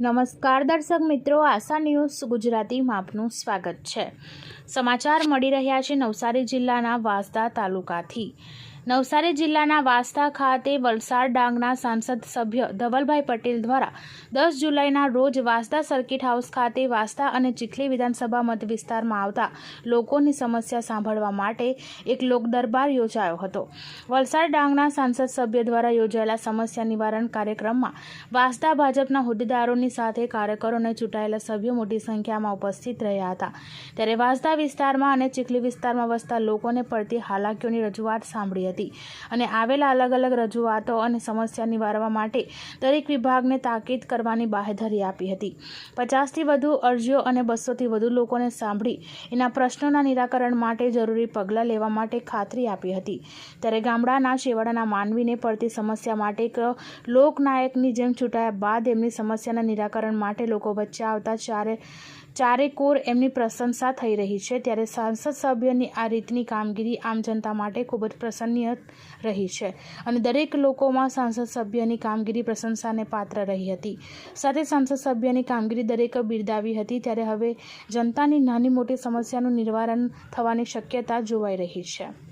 નમસ્કાર દર્શક મિત્રો, આશા ન્યૂઝ ગુજરાતીમાં આપનું સ્વાગત છે. સમાચાર મળી રહ્યા છે નવસારી જિલ્લાના વાંસદા તાલુકાથી. નવસારી જિલ્લાના વાસ્તા ખાતે વલસાડ ડાંગના સાંસદ સભ્ય ધવલભાઈ પટેલ દ્વારા દસ જુલાઈના રોજ વાંસદા સર્કિટ હાઉસ ખાતે વાસ્તા અને ચીખલી વિધાનસભા મત વિસ્તારમાં આવતા લોકોની સમસ્યા સાંભળવા માટે એક લોકદરબાર યોજાયો હતો. વલસાડ ડાંગના સાંસદ સભ્ય દ્વારા યોજાયેલા સમસ્યા નિવારણ કાર્યક્રમમાં વાંસદા ભાજપના હોદ્દેદારોની સાથે કાર્યકરો અને ચૂંટાયેલા સભ્યો મોટી સંખ્યામાં ઉપસ્થિત રહ્યા હતા. ત્યારે વાસ્તા વિસ્તારમાં અને ચીખલી વિસ્તારમાં વસતા લોકોને પડતી હાલાકીઓની રજૂઆત સાંભળી હતી. અને આવેલા અલગ અલગ રજૂઆતો અને સમસ્યા નિવારવા માટે દરેક વિભાગને તાકીદ કરવાની બાહેધરી આપી હતી. પચાસથી વધુ અરજીઓ અને બસોથી વધુ લોકોને સાંભળી એના પ્રશ્નોના નિરાકરણ માટે જરૂરી પગલાં લેવા માટે ખાતરી આપી હતી. ત્યારે ગામડાના છેવાડાના માનવીને પડતી સમસ્યા માટે એક લોકનાયકની જેમ ચૂંટાયા બાદ એમની સમસ્યાના નિરાકરણ માટે લોકો વચ્ચે આવતા ચારે ચારે કોર એમની પ્રશંસા થઈ રહી છે. ત્યારે સાંસદ સભ્યની આ રીતની કામગીરી આમ જનતા માટે ખૂબ જ પ્રસન્નીય રહી છે અને દરેક લોકોમાં સાંસદ સભ્યની કામગીરી પ્રશંસાને પાત્ર રહી હતી. સાથે સાંસદ સભ્યની કામગીરી દરેક બિરદાવી હતી ત્યારે હવે જનતાની નાની મોટી સમસ્યાનું નિવારણ થવાની શક્યતા જોવાઈ રહી છે.